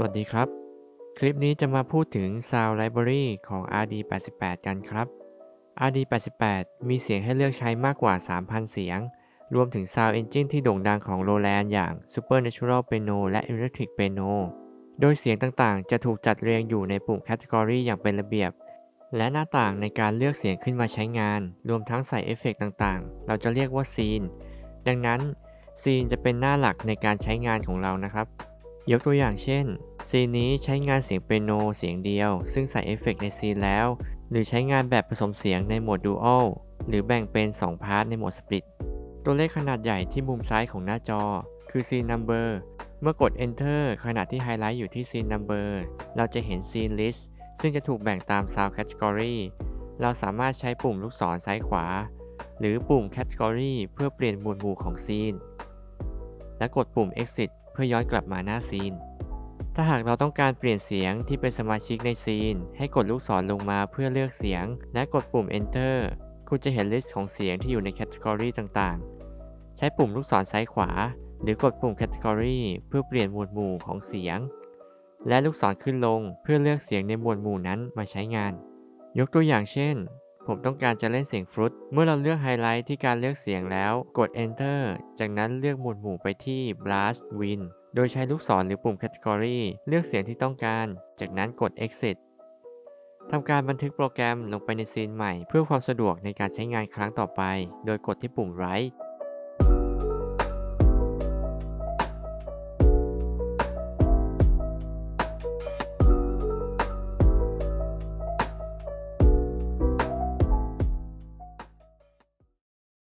สวัสดีครับ คลิปนี้จะมาพูดถึง Sound Library ของ RD88 กันครับ RD88 มีเสียงให้เลือกใช้มากกว่า 3,000 เสียง รวมถึง Sound Engine ที่โด่งดังของ Roland อย่าง Supernatural Piano และ Electric Piano โดยเสียงต่างๆ จะถูกจัดเรียงอยู่ในปุ่ม Category อย่างเป็นระเบียบ และหน้าต่างในการเลือกเสียงขึ้นมาใช้งาน รวมทั้งใส่เอฟเฟกต์ต่างๆ เราจะเรียกว่า Scene ดังนั้น Scene จะเป็นหน้าหลักในการใช้งานของเรานะครับ ยกตัวอย่างเช่น ซีนนี้ใช้งานเสียงเปียโนเสียงเดียว ซึ่งใส่เอฟเฟกต์ในซีนแล้ว หรือใช้งานแบบผสมเสียงในโหมดดูอัลหรือแบ่งเป็น 2 พาร์ทในโหมดสปลิต ตัวเลขขนาดใหญ่ที่มุมซ้ายของหน้าจอ คือซีนนัมเบอร์เมื่อกด Enter ขณะที่ไฮไลท์อยู่ที่ซีนนัมเบอร์เราจะเห็นซีนลิสต์ซึ่งจะถูกแบ่งตาม Sound Category เราสามารถใช้ปุ่มลูกศรซ้ายขวา หรือปุ่ม Category เพื่อเปลี่ยนหมวดหมู่ของซีน และกดปุ่ม Exit พื่อย้อนกลับมาหน้าซีน ถ้าหากเราต้องการเปลี่ยนเสียงที่เป็นสมาชิกในซีน ให้กดลูกศรลงมาเพื่อเลือกเสียง และกดปุ่ม Enter คุณจะเห็นลิสต์ของเสียงที่อยู่ในแคตตากรีต่างๆ ใช้ปุ่มลูกศรซ้ายขวา หรือกดปุ่ม Category เพื่อเปลี่ยนหมวดหมู่ของเสียง และลูกศรขึ้นลงเพื่อเลือกเสียงในหมวดหมู่นั้นมาใช้งาน ยกตัวอย่างเช่น ผมต้องการจะเล่นเสียงฟลุต เมื่อเราเลือกไฮไลท์ที่การเลือกเสียงแล้ว กด Enter จากนั้นเลือกหมวดหมู่ไปที่ Blast Win โดยใช้ลูกศรหรือปุ่ม Category เลือกเสียงที่ต้องการ จากนั้นกด Exit ทำการบันทึกโปรแกรมลงไปในซีนใหม่ เพื่อความสะดวกในการใช้งานครั้งต่อไป โดยกดที่ปุ่ม Write